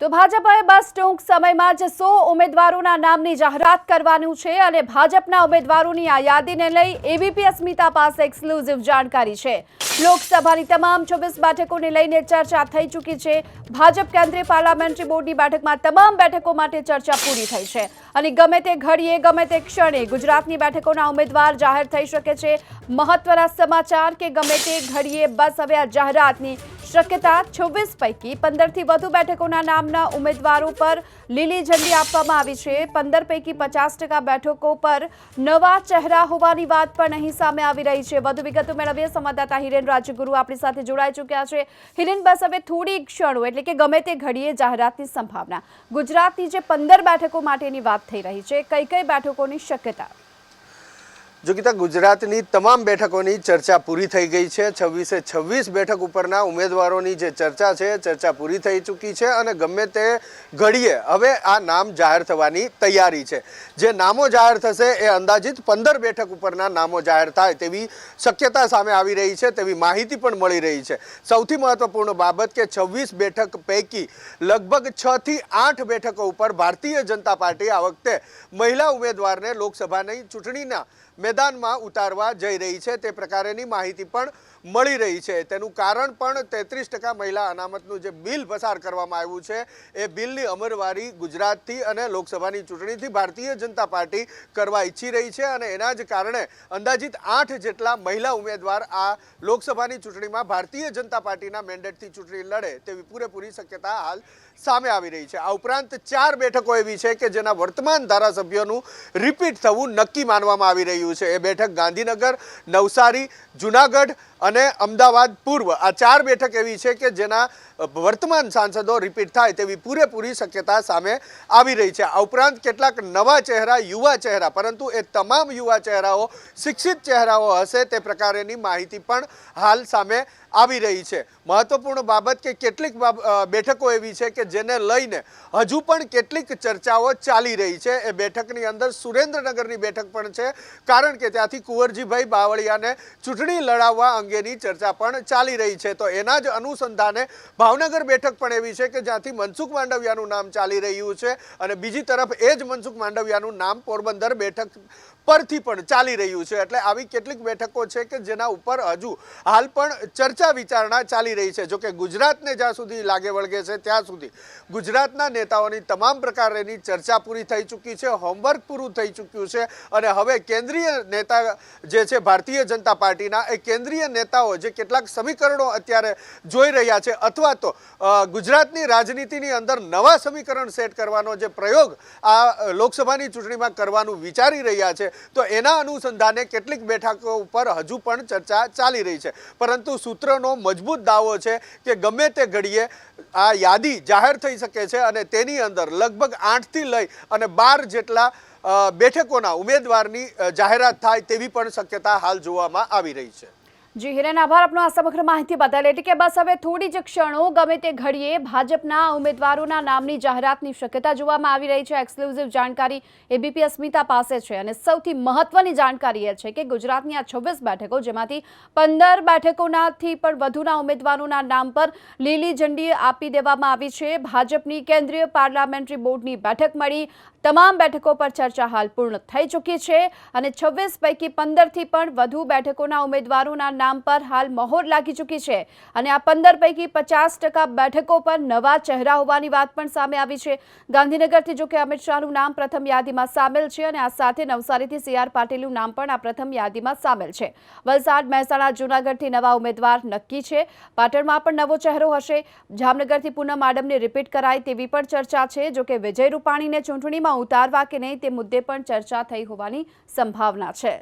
તો ભાજપે બસ ટૂંક સમયમાં જ સો ઉમેદવારોના નામની જાહેરાત કરવાનું છે અને ભાજપના ઉમેદવારોની આ યાદીને લઈ એબીપી અસ્મિતા પાસે એક્સક્લુઝિવ જાણકારી છે. લોકસભાની તમામ ચોવીસ બેઠકોને લઈને ચર્ચા થઈ ચૂકી છે. ભાજપ કેન્દ્રીય પાર્લામેન્ટરી બોર્ડની બેઠકમાં તમામ બેઠકો માટે ચર્ચા પૂરી થઈ છે. અને ગમે તે ઘડીએ, ગમે તે ક્ષણે ગુજરાતની બેઠકોના ઉમેદવાર જાહેર થઈ શકે છે. મહત્વના સમાચાર કે ગમે તે ઘડીએ બસ હવે આ જાહેરાતની શક્યતા છવ્વીસ પૈકી પંદરથી વધુ બેઠકોના નામના ઉમેદવારો પર લીલી ઝંડી આપવામાં આવી છે. પંદર પૈકી પચાસ ટકા બેઠકો પર નવા ચહેરા હોવાની વાત પણ અહીં સામે આવી રહી છે. વધુ વિગતો મેળવીએ સંવાદદાતા હિરેન રાજગુરુ આપણી સાથે જોડાઈ ચૂક્યા છે. હિરેન, બસ હવે થોડી ક્ષણો, એટલે કે ગમે તે ઘડીએ જાહેરાતની સંભાવના. ગુજરાતની જે પંદર બેઠકો માટેની વાત થઈ રહી છે કઈ કઈ બેઠકોની શક્યતા? જો ત્યાં ગુજરાતની તમામ બેઠકોની ચર્ચા પૂરી થઈ ગઈ છે. છવ્વીસે છવ્વીસ બેઠક ઉપરના ઉમેદવારોની જે ચર્ચા છે, ચર્ચા પૂરી થઈ ચૂકી છે અને ગમે તે ઘડીએ હવે આ નામ જાહેર થવાની તૈયારી છે. જે નામો જાહેર થશે એ અંદાજિત પંદર બેઠક ઉપરના નામો જાહેર થાય તેવી શક્યતા સામે આવી રહી છે, તેવી માહિતી પણ મળી રહી છે. સૌથી મહત્વપૂર્ણ બાબત કે છવ્વીસ બેઠક પૈકી લગભગ છ થી આઠ બેઠકો ઉપર ભારતીય જનતા પાર્ટી આ વખતે મહિલા ઉમેદવારને લોકસભાની ચૂંટણીના મેદાનમાં ઉતારવા જઈ રહી છે. તે પ્રકારેની માહિતી પણ મળી રહી છે. તેનું કારણ પણ તેત્રીસ ટકા મહિલા અનામતનું જે બિલ પસાર કરવામાં આવ્યું છે, એ બિલની અમરવારી ગુજરાતથી અને લોકસભાની ચૂંટણીથી ભારતીય જનતા પાર્ટી કરવા ઈચ્છી રહી છે અને એના જ કારણે અંદાજિત આઠ જેટલા મહિલા ઉમેદવાર આ લોકસભાની ચૂંટણીમાં ભારતીય જનતા પાર્ટીના મેન્ડેટથી ચૂંટણી લડે તેવી પૂરેપૂરી શક્યતા હાલ સામે આવી રહી છે. આ ઉપરાંત ચાર બેઠકો એવી છે કે જેના વર્તમાન ધારાસભ્યોનું રિપીટ થવું નક્કી માનવામાં આવી રહ્યું છે. એ બેઠક ગાંધીનગર, નવસારી, જુનાગઢ અને અમદાવાદ પૂર્વ આ ચાર બેઠક એવી છે કે જેના વર્તમાન સાંસદો રિપીટ થાય તેવી પૂરેપૂરી શક્યતા સામે આવી રહી છે. આ ઉપરાંત કેટલાક નવા ચહેરા, યુવા ચહેરા, પરંતુ એ તમામ યુવા ચહેરાઓ શિક્ષિત ચહેરાઓ હશે તે પ્રકારેની માહિતી પણ હાલ સામે આવી રહી છે. મહત્વપૂર્ણ બાબત કે કેટલીક બેઠકો એવી છે કે જેને લઈને હજુ પણ કેટલીક ચર્ચાઓ ચાલી રહી છે. એ બેઠકની અંદર સુરેન્દ્રનગરની બેઠક પણ છે, કારણ કે ત્યાંથી કુંવરજીભાઈ બાવળિયાને ચૂંટણી લડાવવા અંગેની ચર્ચા પણ ચાલી રહી છે. તો એના જ અનુસંધાને ભાવનગર બેઠક પણ એવી છે કે જ્યાંથી મનસુખ માંડવિયાનું નામ ચાલી રહ્યું છે અને બીજી તરફ એ જ મનસુખ માંડવિયાનું નામ પોરબંદર બેઠક પરથી પણ ચાલી રહ્યું છે. એટલે આવી કેટલીક બેઠકો છે કે જેના ઉપર હજુ હાલ પણ ચર્ચા વિચારણા ચાલી રહી છે. જોકે ગુજરાતને જ્યાં સુધી લાગે વળગે છે, ત્યાં સુધી ગુજરાતના નેતાઓની તમામ પ્રકારની ચર્ચા પૂરી થઈ ચૂકી છે, હોમવર્ક પૂરું થઈ ચૂક્યું છે અને હવે કેન્દ્રીય નેતા જે છે, ભારતીય જનતા પાર્ટીના એ કેન્દ્રીય નેતાઓ જે કેટલાક સમીકરણો અત્યારે જોઈ રહ્યા છે અથવા તો ગુજરાતની રાજનીતિની અંદર નવા સમીકરણ સેટ કરવાનો જે પ્રયોગ આ લોકસભાની ચૂંટણીમાં કરવાનું વિચારી રહ્યા છે તો એના અનુસંધાને કેટલીક બેઠકો ઉપર હજુ પણ ચર્ચા ચાલી રહી છે. પરંતુ સૂત્રનો મજબૂત દાવો છે કે ગમે તે ઘડીએ આ યાદી જાહેર થઈ શકે છે અને તેની અંદર લગભગ આઠથી લઈ અને બાર જેટલા બેઠકોના ઉમેદવારની જાહેરાત થાય તેવી પણ શક્યતા હાલ જોવામાં આવી રહી છે. જી, હિરેન આભાર. આપનો આ સમગ્ર માહિતી બદલ એટલે કે બસ હવે થોડી જ ક્ષણો, ગમે તે ઘડીએ ભાજપના ઉમેદવારોના નામની જાહેરાતની શક્યતા જોવામાં આવી રહી છે. એક્સક્લુઝિવ જાણકારી એબીપી અસ્મિતા પાસે છે. અને સૌથી મહત્વની જાણકારી એ છે કે ગુજરાતની આ છવ્વીસ બેઠકો, જેમાંથી પંદર બેઠકોનાથી પણ વધુના ઉમેદવારોના નામ પર લીલી ઝંડી આપી દેવામાં આવી છે. ભાજપની કેન્દ્રીય પાર્લામેન્ટરી બોર્ડની બેઠક મળી. તમામ બેઠકો પર ચર્ચા હાલ પૂર્ણ થઈ ચૂકી છે. અને છવ્વીસ પૈકી પંદરથી પણ વધુ બેઠકોના ઉમેદવારોના નામ પર હાલ મહોર લાગી ચૂકી છે અને આ પંદર પૈકી પચાસ ટકા બેઠકો પર નવા ચહેરા હોવાની વાત પણ સામે આવી છે. ગાંધીનગરથી જો કે અમિત શાહનું નામ પ્રથમ યાદીમાં સામેલ છે અને આ સાથે નવસારીથી સી આર પાટીલનું નામ પણ આ પ્રથમ યાદીમાં સામેલ છે. વલસાડ, મહેસાણા, જૂનાગઢથી નવા ઉમેદવાર નક્કી છે. પાટણમાં પણ નવો ચહેરો હશે. જામનગરથી પૂનમ માડમને રિપીટ કરાય તેવી પણ ચર્ચા છે. જો કે વિજય રૂપાણીને ચૂંટણીમાં ઉતારવા કે નહીં તે મુદ્દે પણ ચર્ચા થઈ હોવાની સંભાવના છે.